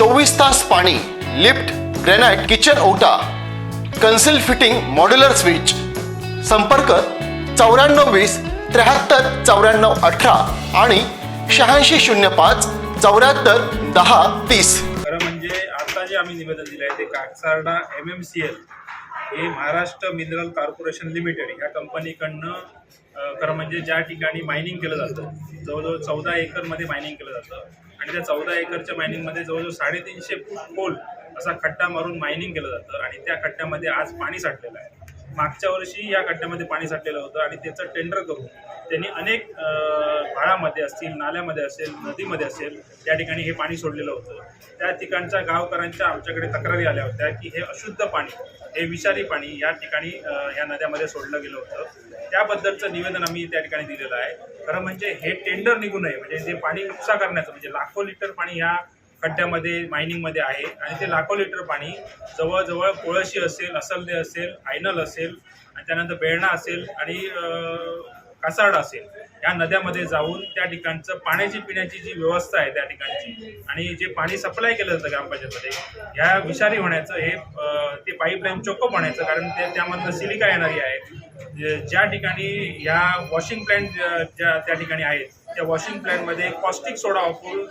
चोवीस तास पाणी लिफ्ट ग्रेनाइट किचन ओटा कन्सिल फिटिंग मॉड्युलर स्विच. संपर्क चौऱ्याण्णव वीस त्र्याहत्तर चौऱ्याण्णव अठरा आणि शहाऐंशी शून्य पाच चौऱ्याहत्तर दहा तीस. खरं म्हणजे आता जे आम्ही निवेदन दिलं आहे ते काकसारडा एम एम सी एल हे महाराष्ट्र मिनरल कॉर्पोरेशन लिमिटेड या कंपनीकडनं खरं म्हणजे ज्या ठिकाणी मायनिंग केलं जातं जवळजवळ चौदा एकरमध्ये मायनिंग केलं जातं. आणि त्या चौदा एकरच्या मायनिंगमध्ये जवळजवळ साडेतीनशे फूट खोल असा खड्डा मारून मायनिंग केलं जातं आणि त्या खड्ड्यामध्ये आज पाणी साठलेलं आहे. मागच्या वर्षी या खड्ड्यामध्ये पाणी साठलेलं होतं आणि त्याचं टेंडर करून त्यांनी अनेक अ, भाळामध्ये असतील नाल्यामध्ये असेल नदीमध्ये असेल त्या ठिकाणी हे पाणी सोडलेलं होतं. त्या ठिकाणच्या गावकऱ्यांच्या आमच्याकडे तक्रारी आल्या होत्या की हे अशुद्ध पाणी हे विषारी पाणी या ठिकाणी या नद्यामध्ये सोडलं गेलं होतं. त्याबद्दलचं निवेदन आम्ही त्या ठिकाणी दिलेलं आहे. खरं म्हणजे हे टेंडर निघू नये म्हणजे जे पाणी उपसा करण्याचं म्हणजे लाखो लिटर पाणी ह्या खड्ड्यामध्ये मायनिंगमध्ये आहे. आणि ते लाखो लिटर पाणी जवळजवळ कोळशी असेल असलदे असेल आयनल असेल आणि त्यानंतर बेळणा असेल आणि अं, असेल या नद्यामध्ये जाऊन त्या ठिकाणचं पाण्याची पिण्याची जी व्यवस्था आहे त्या ठिकाणची आणि जे पाणी सप्लाय केलं जातं ग्रामपंचायतमध्ये ह्या विषारी होण्याचं हे ते पाईपलाईन चोकअप होण्याचं कारण ते त्यामधनं सिलिका येणारी आहे. ज्या ठिकाणी ह्या वॉशिंग प्लॅन्ट ज्या त्या ठिकाणी आहेत त्या वॉशिंग प्लॅनमध्ये कॉस्टिक सोडा वापरून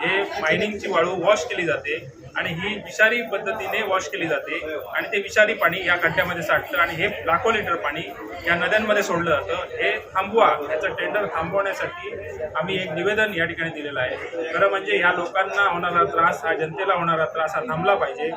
हे मायनिंगची वाळू वॉश केली जाते आणि ही विषारी पद्धतीने वॉश केली जाते आणि ते विषारी पाणी या खड्ड्यामध्ये साठतं आणि हे लाखो लिटर पाणी या नद्यांमध्ये सोडलं जातं. हे थांबवा याचं टेंडर थांबवण्यासाठी आम्ही एक निवेदन या ठिकाणी दिलेलं आहे. खरं म्हणजे ह्या लोकांना होणारा त्रास हा जनतेला होणारा त्रास हा थांबला पाहिजे.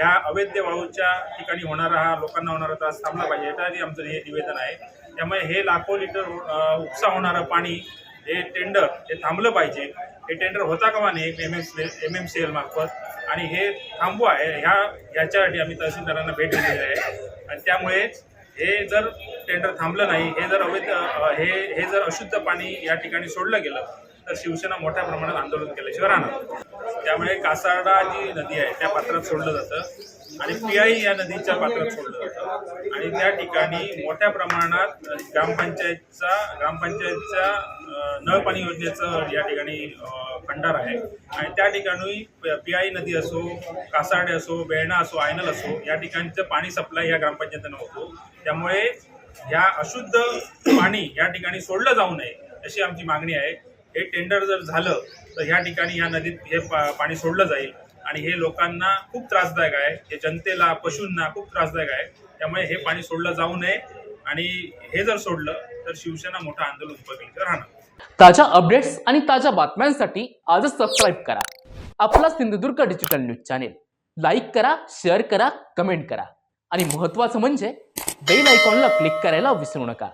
या अवैध वाळूच्या ठिकाणी होणारा हा लोकांना होणारा त्रास थांबला पाहिजे. याच्यासाठी आमचं हे निवेदन आहे. त्यामुळे हे लाखो लिटर उपसा होणारं पाणी हे टेंडर हे थांबलं पाहिजे. हे टेंडर होता कामा नाही M M M M C L मार्फत? आणि हे थांबवा आहे ह्या ह्याच्यासाठी आम्ही तहसीलदारांना भेट दिलेली आहे. आणि त्यामुळे हे जर टेंडर थांबलं नाही हे जर अवैध हे हे जर अशुद्ध पाणी या ठिकाणी सोडलं गेलं तर शिवसेना मोठ्या प्रमाणात आंदोलन केल्याशिवाय राहणार. त्यामुळे कासारडा जी नदी आहे त्या पात्रात सोडलं जातं. आणि पियाई या नदीच्या पात्रात सोडलं जातं. आणि त्या ठिकाणी मोठ्या प्रमाणात ग्रामपंचायतचा ग्रामपंचायतच्या नळपाणी नळ पाणी योजनेचं या ठिकाणी भंडार खंडार आहे. आणि त्या ठिकाणी पियाई नदी असो कासारडे असो बेळणा असो आयनल असो या ठिकाणचं पाणी सप्लाय या ग्रामपंचायतीनं होतो. त्यामुळे ह्या अशुद्ध पाणी या ठिकाणी सोडलं जाऊ नये अशी आमची मागणी आहे. हे टेंडर जर झालं तर ह्या ठिकाणी ह्या नदीत हे पा- पाणी सोडलं जाईल. आणि हे लोकांना खूप त्रासदायक आहे. हे जनतेला पशूंना खूप त्रासदायक आहे. त्यामुळे हे पाणी सोडलं जाऊ नये. आणि हे जर सोडलं तर शिवसेना मोठं आंदोलन उभं राहणार. ताज्या अपडेट्स आणि ताज्या बातम्यांसाठी आजच सबस्क्राईब करा. आपला Sindhudurg digital news channel like करा शेअर करा कमेंट करा. आणि महत्त्वाचं म्हणजे बेल आयकॉनला क्लिक करायला विसरू नका.